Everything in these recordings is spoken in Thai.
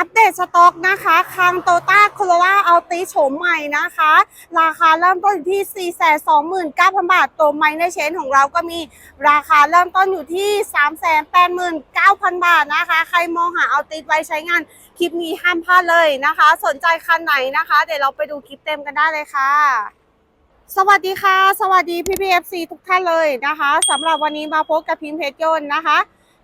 อัปเดตสต็อกนะคะคังโตต้าโคโรล่าเอาตีโฉมใหม่นะคะ ราคาเริ่มต้นอยู่ที่ 429,000 บาท ตัวไมในเชนของเราก็มีราคาเริ่มต้นอยู่ที่ 389,000 บาทนะคะ ใครมองหาเอาติไว้ใช้งานคลิปนี้ห้ามพลาดเลยนะคะ สนใจคันไหนนะคะ เดี๋ยวเราไปดูคลิปเต็มกันได้เลยค่ะสวัสดีค่ะ สวัสดีพี่พีเอฟซีทุกท่านเลยนะคะสำหรับวันนี้มาพบกับพิมพ์เพชรยนต์นะคะ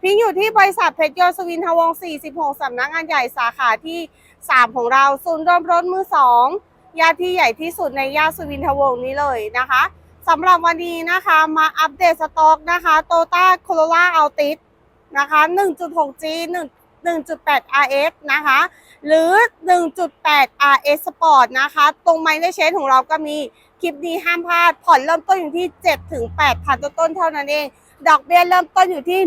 พิงอยู่ที่บริษัทเพชรยนต์สวินทวงศ์46 สำนักงานใหญ่สาขาที่ 3 ของเราศูนย์รวมรถมือ 2 ยาที่ใหญ่ที่สุดในย่านสวินทวงศ์นี้เลยนะคะสำหรับวันนี้นะคะมาอัปเดตสต็อกนะคะโตต้าโคโรล่าอัลติสนะคะ 1.6G 1 1.8 RS นะคะ หรือ 1.8 RS Sport นะคะ ตรงไมล์ในเชนของเราก็มีคลิปนี้ห้ามพลาด ผ่อนเริ่มต้นอยู่ที่ 7-8พันต้นๆเท่านั้นเอง ดอกเบี้ยเริ่มต้นอยู่ที่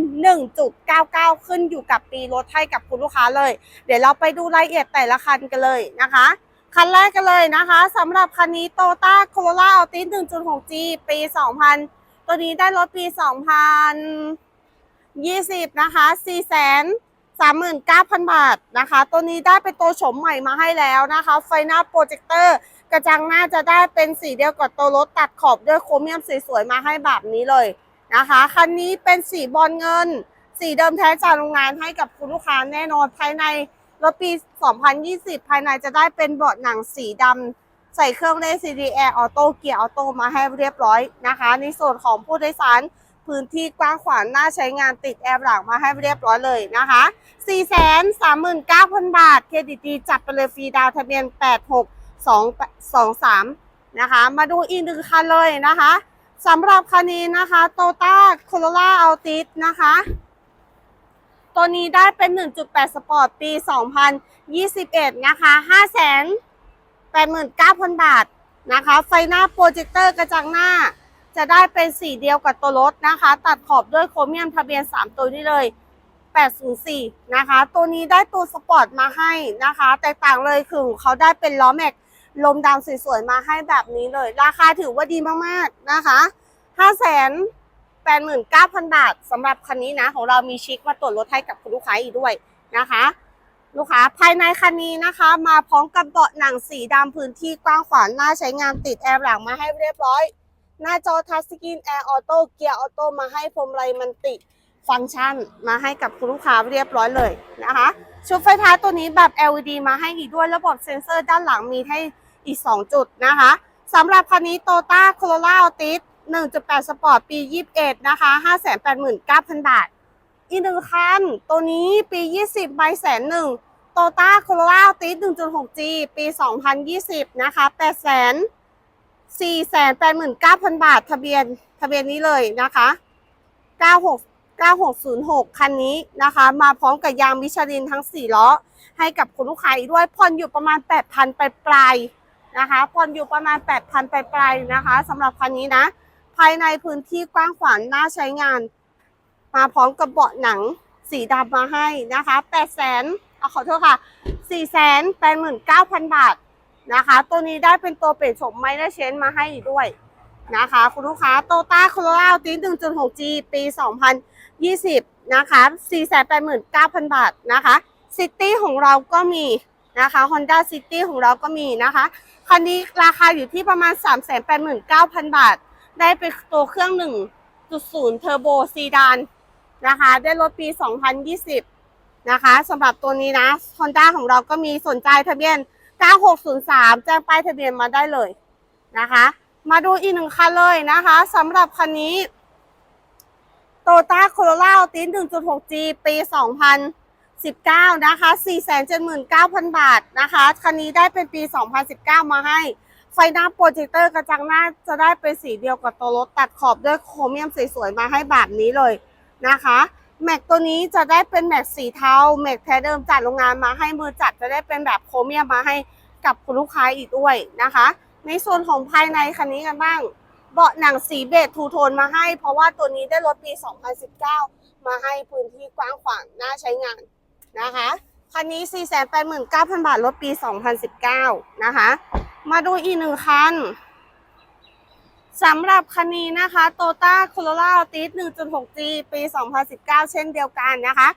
1.99 ขึ้นอยู่กับปีรถให้กับคุณลูกค้าเลย เดี๋ยวเราไปดูรายละเอียดแต่ละคันกันเลยนะคะ คันแรกกันเลยนะคะสำหรับคันนี้ Toyota Corolla Altis 1.6G ปี 2000 ตัวนี้ได้รถปี 2020 นะคะ4 39,000 บาทนะคะ ตัวนี้ได้เป็นตัวโฉมใหม่มาให้แล้วนะคะ ไฟหน้าโปรเจคเตอร์กระจังหน้าจะได้เป็นสีเดียวกับตัวรถตัดขอบด้วยโครเมียมสวยๆมาให้แบบนี้เลย นะคะ คันนี้เป็นสีบอลเงิน สีเดิมแท้จากโรงงานให้กับคุณลูกค้าแน่นอนภายในรถปี 2020 ภายในจะได้เป็นเบาะหนังสีดำใส่เครื่องเล่น CD Air Auto เกียร์ออโต้มาให้เรียบร้อยนะคะ ในส่วนของผู้โดยสารพื้นที่กว้างขวางน่าใช้งานติดแอร์หลังมาให้เรียบร้อยเลยนะคะ 439,000 บาท เครดิตดีจัดไปเลยฟรีดาวทะเบียน 86223นะคะ มาดูอีกหนึ่งคันเลยนะคะ สำหรับคันนี้นะคะ Toyota Corolla Altis นะคะ ตัวนี้ได้เป็น 1.8 สปอร์ตปี 2021 นะคะ 589,000 บาทนะคะ ไฟหน้าโปรเจคเตอร์กระจังหน้า จะได้เป็นสีเดียวกับตัวรถนะคะ ตัดขอบด้วยโครเมียมทะเบียน 3 ตัวนี้เลย 804 นะคะ ตัวนี้ได้ตัวสปอร์ตมาให้นะคะ แตกต่างเลยคือเขาได้เป็นล้อแม็ก ลมดำสวยๆมาให้แบบนี้เลย ราคาถือว่าดีมากๆนะคะ5 89,000 บาทสำหรับคันนี้นะ ของเรามีชิคมาตรวจรถให้กับคุณลูกค้าอีกด้วยนะคะ ลูกค้าภายในคันนี้นะคะ มาพร้อมกับเบาะหนังสีดำพื้นที่กว้างขวางน่าใช้งานติดแอร์หลังมาให้เรียบร้อย หน้าจอทัชสกรีนแอร์ออโต้เกียร์ออโต้มาให้พรมไรมันติฟังก์ชันมาให้กับคุณลูกค้าเรียบร้อยเลยนะคะ ชุดไฟท้ายตัวนี้แบบ LED มาให้อีกด้วยระบบเซ็นเซอร์ด้านหลังมีให้ อีก 2 จุดนะคะสำหรับคันนี้ Toyota Corolla Altis 1.8 Sport ปี 21 นะคะ 589,000 บาท อีกหนึ่งคัน ตัวนี้ปี 20 ใบแสนหนึ่ง Toyota Corolla Altis 1.6G ปี 2020 นะคะ8แสน489,000 บาท ทะเบียนทะเบียนนี้เลยนะคะ 96 9606 คันนี้นะคะ มาพร้อมกับยางมิชลินทั้ง 4 ล้อ ให้กับคุณลูกค้าอีกด้วยผ่อนอยู่ประมาณ 8,000 ปลายปลาย นะคะผ่อนอยู่ประมาณ 8,000ปปลายๆนะคะสำหรับคันนี้นะ ภายในพื้นที่กว้างขวางน่าใช้งาน มาพร้อมกับเบาะหนังสีดำมาให้นะคะ8แสนเอาขอโทษค่ะ4แสน89,000 บาทนะคะ ตัวนี้ได้เป็นตัวเปลี่ยนโฉมไม่ได้เชนมาให้อีกด้วยนะคะ คุณลูกค้าโตต้าโคโรล่าตี 1.6G ปี 2020 นะคะ 489,000 บาทนะคะซิตี้ของเราก็มีนะคะ Honda City ของเราก็มีนะคะ คันนี้ราคาอยู่ที่ประมาณ 389,000 บาท ได้เป็นตัวเครื่อง 1.0 เทอร์โบซีดานนะคะ ได้รถปี 2020 นะคะสำหรับตัวนี้นะ Honda ของเราก็มีสนใจทะเบียน 9603 แจ้งป้ายทะเบียนมาได้เลยนะคะ มาดูอีกหนึ่งคันเลยนะคะสำหรับคันนี้ Toyota Corolla Altis 1.6G ปี 19 นะคะ 479,000 บาทนะคะ คันนี้ได้เป็นปี 2019 มาให้ ไฟหน้าโปรเจคเตอร์กระจังหน้าจะได้เป็นสีเดียวกับตัวรถตัดขอบด้วยโครเมียมสวยๆ มาให้แบบนี้เลยนะคะแม็กตัวนี้จะได้เป็นแม็กสีเทาแม็กแท้เดิมจากโรงงานมาให้มือจัดจะได้เป็นแบบโครเมียมมาให้กับคุณลูกค้าอีกด้วยนะคะ ในส่วนของภายในคันนี้กันบ้าง เบาะหนังสีเบจทูโทนมาให้ เพราะว่าตัวนี้ได้รถปี 2019 มาให้พื้นที่กว้างขวางน่าใช้งาน นะคะคันนี้ 489,000 บาทรถปี 2019 นะคะ มาดูอีกหนึ่งคันสำหรับคันนี้นะคะ Toyota Corolla Altis 1.6G ปี 2019 เช่นเดียวกันนะคะ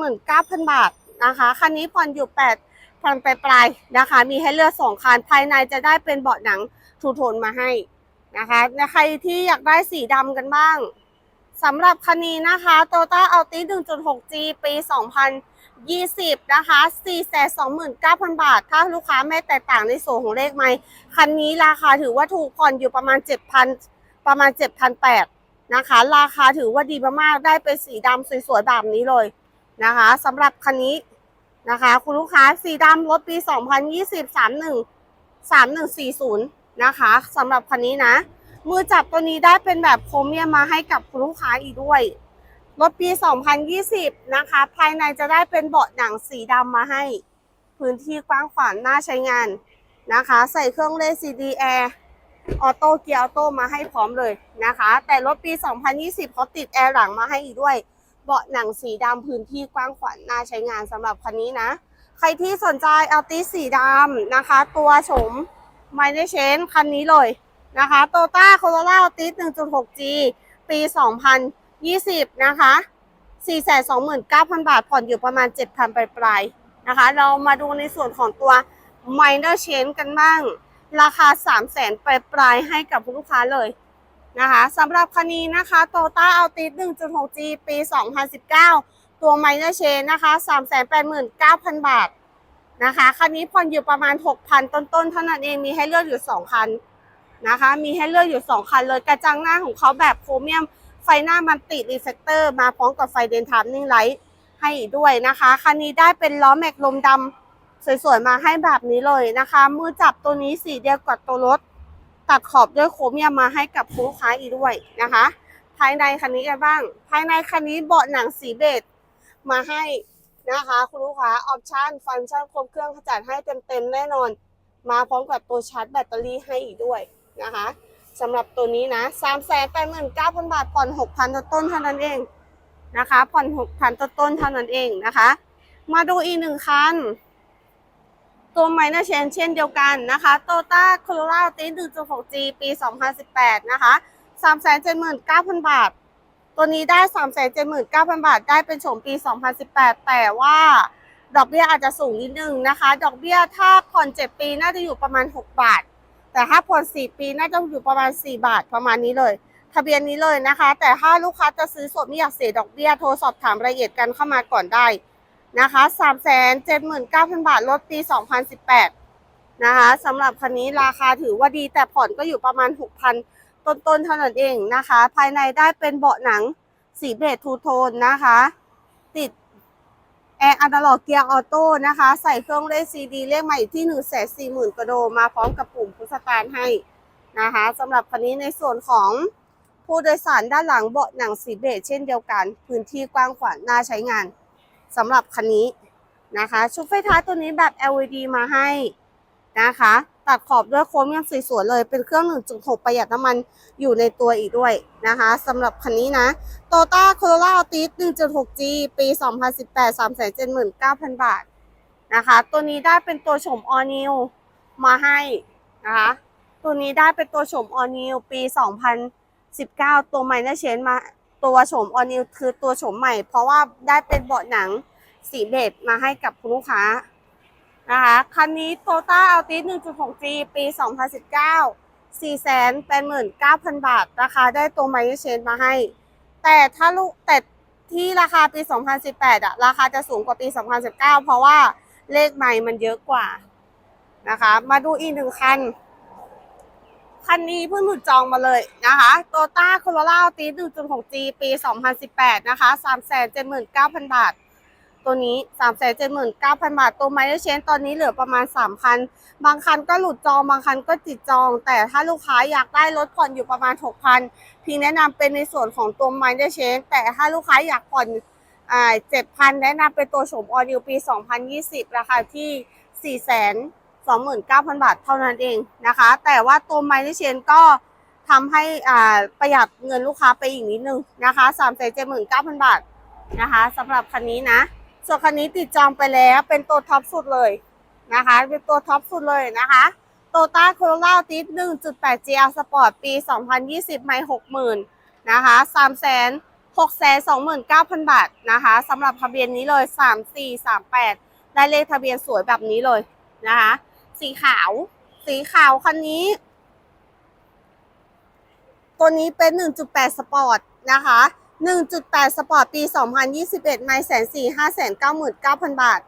489,000 บาทนะคะ คันนี้ผ่อนอยู่แปดพันปลายๆนะคะ มีให้เลือกสองคัน ภายในจะได้เป็นเบาะหนังทูโทนมาให้นะคะ ใครที่อยากได้สีดำกันบ้าง สำหรับคันนี้นะคะ Toyota Altis 1.6G ปี 2020 นะคะ 429,000 บาท ถ้าลูกค้าไม่แตกต่างในส่วนของเลขไหม คันนี้ราคาถือว่าถูกผ่อนอยู่ประมาณ 7,000 ประมาณ 7,800 นะคะ ราคาถือว่าดีมากๆ ได้เป็นสีดำสวยๆ แบบนี้เลยนะคะสำหรับคันนี้นะคะ คุณลูกค้าสีดำรถปี 2020 31 3140 นะคะสำหรับคันนี้นะ มือจับตัวนี้ได้เป็นแบบโครเมียมมาให้กับคุณลูกค้าอีกด้วย รถปี 2020 นะคะ ภายในจะได้เป็นเบาะหนังสีดำมาให้ พื้นที่กว้างขวางน่าใช้งานนะคะ ใส่เครื่องเล่น CD Air ออโต้เกียร์ออโต้มาให้พร้อมเลยนะคะ แต่รถปี 2020เขาติดแอร์หลังมาให้อีกด้วย เบาะหนังสีดำพื้นที่กว้างขวางน่าใช้งานสำหรับคันนี้นะ ใครที่สนใจเอาติสีดำนะคะ ตัวโฉมไมเนเชนคันนี้เลย นะคะโตต้าโคโรล่าติส 1.6G ปี 2020 นะคะ 429,000 บาท ผ่อนอยู่ประมาณ 7,000 ปลายๆนะคะ เรามาดูในส่วนของตัว minor change กันบ้าง ราคา 300,000 ปลายๆให้กับผู้ลูกค้าเลยนะคะสำหรับคันนี้นะคะ Toyota Altis 1.6G ปี 2019 ตัว minor change นะคะ 389,000 บาทนะคะ คันนี้ผ่อนอยู่ประมาณ 6,000 ต้นๆ เท่านั้นเอง มีให้เลือกอยู่ 2 คัน นะคะ มีให้เลือกอยู่ 2 คันเลยกระจังหน้าของเขาแบบโครเมียม ไฟหน้ามันติรีเฟกเตอร์มาพร้อมกับไฟเดนทามนิ่งไลท์ให้ด้วยนะคะ คันนี้ได้เป็นล้อแม็กลมดำสวยๆ มาให้แบบนี้เลยนะคะ มือจับตัวนี้สีเดียวกับตัวรถ ตัดขอบด้วยโครเมียมมาให้กับคุณลูกค้าอีกด้วยนะคะ ภายในคันนี้กันบ้าง ภายในคันนี้เบาะหนังสีเบจมาให้นะคะ คุณลูกค้าออปชันฟังก์ชันครบเครื่องขจัดให้เต็มๆแน่นอน มาพร้อมกับตัวชาร์จแบตเตอรี่ให้อีกด้วย นะคะสำหรับตัวนี้นะ3 8 9 0 0 0บาทผ่อน6,000ต้นเท่านั้นเองนะคะ ผ่อน6,000ต้นเท่านั้นเองนะคะ มาดูอีกหนึ่งคัน ตัวไมเนอร์เชนเช่นเดียวกันนะคะโตต้าโคโรลาตี 1.6G ปี2018นะคะ379,000บาท ตัวนี้ได้379,000บาท ได้เป็นโฉมปี2018แต่ว่าดอกเบี้ยอาจจะสูงนิดนึงนะคะ ดอกเบี้ยถ้าผ่อน7ปีน่าจะอยู่ประมาณ6บาท แต่ถ้าผ่อน4ปีน่าจะอยู่ประมาณ 4 บาทประมาณนี้เลย ทะเบียนนี้เลยนะคะ แต่ถ้าลูกค้าจะซื้อสดไม่อยากเสียดอกเบี้ยโทรสอบถามรายละเอียดกันเข้ามาก่อนได้นะคะ379,000 บาทรถปี 2018 นะคะสำหรับคันนี้ราคาถือว่าดีแต่ผ่อนก็อยู่ประมาณ 6,000 ต้นๆเท่านั้นเองนะคะ ภายในได้เป็นเบาะหนังสีเบจทูโทนนะคะ แอร์อันดาล็อกเกียร์ออโต้นะคะ ใส่เครื่องเล่นซีดีเลขใหม่ที่1 4 0 0 0 0กระโดมาพร้อมกับปุ่มพุชสตาร์ทให้นะคะสำหรับคันนี้ในส่วนของผู้โดยสารด้านหลังเบาะหนังสีเบจเช่นเดียวกัน พื้นที่กว้างขวางน่าใช้งานสำหรับคันนี้นะคะ ชุดไฟท้ายตัวนี้แบบ LED มาให้นะคะ ตัดขอบด้วยโครเมียมสวยๆเลย เป็นเครื่อง 1.6 ประหยัดน้ำมันอยู่ในตัวอีกด้วยนะคะสำหรับคันนี้นะโตต้าโคโรล่าติส 1.6G ปี 2018 379,000 บาทนะคะ ตัวนี้ได้เป็นตัวโฉมออนิวมาให้นะคะ ตัวนี้ได้เป็นตัวโฉมออนิวปี 2019 ตัวไมเนอร์เชนมาตัวโฉมออนิวคือตัวโฉมใหม่ เพราะว่าได้เป็นเบาะหนังสีเบจมาให้กับคุณลูกค้า นะคะคันนี้โตต้าอัลติส 1.6G ปี 2019 489,000 บาท ราคาได้ตัวไมเนอร์เชนมาให้ แต่ถ้าลูกแต่ที่ราคาปี 2018อะราคาจะสูงกว่าปี 2019 เพราะว่าเลขใหม่มันเยอะกว่านะคะ มาดูอีกหนึ่งคัน คันนี้เพิ่งหลุดจองมาเลยนะคะโตต้าโคโรล่าตี 1.6G ปี 2018 นะคะ 379,000 บาท ตัวนี้379,000บาท ตัวไมเนอร์เชนตอนนี้เหลือประมาณ3คัน บางคันก็หลุดจอง บางคันก็ติดจอง แต่ถ้าลูกค้าอยากได้รถผ่อนอยู่ประมาณ 6,000พี่แนะนำเป็นในส่วนของตัวไมเนอร์เชนแต่ถ้าลูกค้าอยากผ่อนอ่า7,000แนะนำเป็นตัวโฉมออนิวปี 2020 ราคาที่429,000บาทเท่านั้นเองนะคะ แต่ว่าตัวไมเนอร์เชนก็ทำให้อ่าประหยัดเงินลูกค้าไปอีกนิดนึงนะคะ379,000บาทนะคะสำหรับคันนี้นะ ส่วนคันนี้ติดจองไปแล้วเป็นตัวท็อปสุดเลยนะคะ เป็นตัวท็อปสุดเลยนะคะโตต้าโคโรล่าติส1.8 GR Sport ปี 2020 ไม่ 60,000 นะคะ3,629,000 บาทนะคะสำหรับทะเบียนนี้เลย 3438 ได้เลขทะเบียนสวยแบบนี้เลยนะคะ สีขาว สีขาวคันนี้ ตัวนี้เป็น 1.8 สปอร์ตนะคะ 1.8 สปอร์ตปี 2021 ไม่แสนสี่ห้าแสนเก้าหมื่นเก้าพันบาท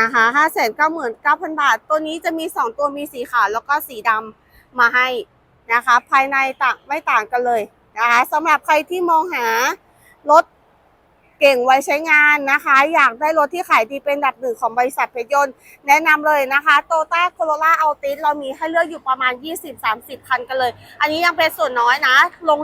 นะคะห้าแสนเก้าหมื่นเก้าพันบาท ตัวนี้จะมี 2 ตัวมีสีขาวแล้วก็สีดำมาให้นะคะ ภายในต่างไม่ต่างกันเลยนะคะสำหรับใครที่มองหารถ เก่งไว้ใช้งานนะคะ อยากได้รถที่ขายดีเป็นดับหนึ่งของบริษัทเพชรยนต์แนะนำเลยนะคะโตต้าโคโรล่าอัลติสเรามีให้เลือกอยู่ประมาณ 20-30 คันกันเลย อันนี้ยังเป็นส่วนน้อยนะ ลง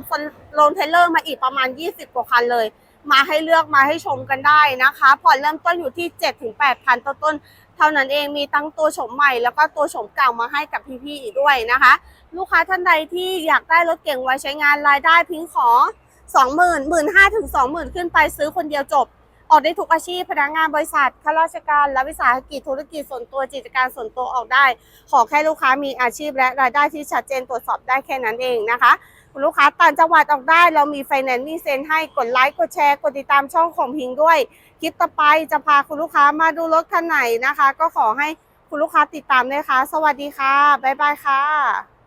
ลงเทเลอร์มาอีกประมาณ 20 กว่าคันเลย มาให้เลือกมาให้ชมกันได้นะคะผ่อนเริ่มต้นอยู่ที่ 7-8พันต้นๆเท่านั้นเองมีทั้งตัวโฉมใหม่แล้วก็ตัวโฉมเก่ามาให้กับพี่ๆอีกด้วยนะคะ ลูกค้าท่านใดที่อยากได้รถเก่งไว้ใช้งานรายได้พิงขอ 20,000 15,000ถึง20,000ขึ้นไปซื้อคนเดียวจบ ออกได้ทุกอาชีพพนักงานบริษัทข้าราชการ และวิสาหกิจธุรกิจส่วนตัวกิจการส่วนตัวออกได้ ขอแค่ลูกค้ามีอาชีพและรายได้ที่ชัดเจนตรวจสอบได้แค่นั้นเองนะคะคุณลูกค้าต่างจังหวัดออกได้ เรามีไฟแนนซ์มีเซ็นให้กดไลค์กดแชร์กดติดตามช่องของพิงด้วย คลิปต่อไปจะพาคุณลูกค้ามาดูรถคันไหนนะคะ ก็ขอให้คุณลูกค้าติดตามด้วยค่ะสวัสดีค่ะ บ๊ายบายค่ะ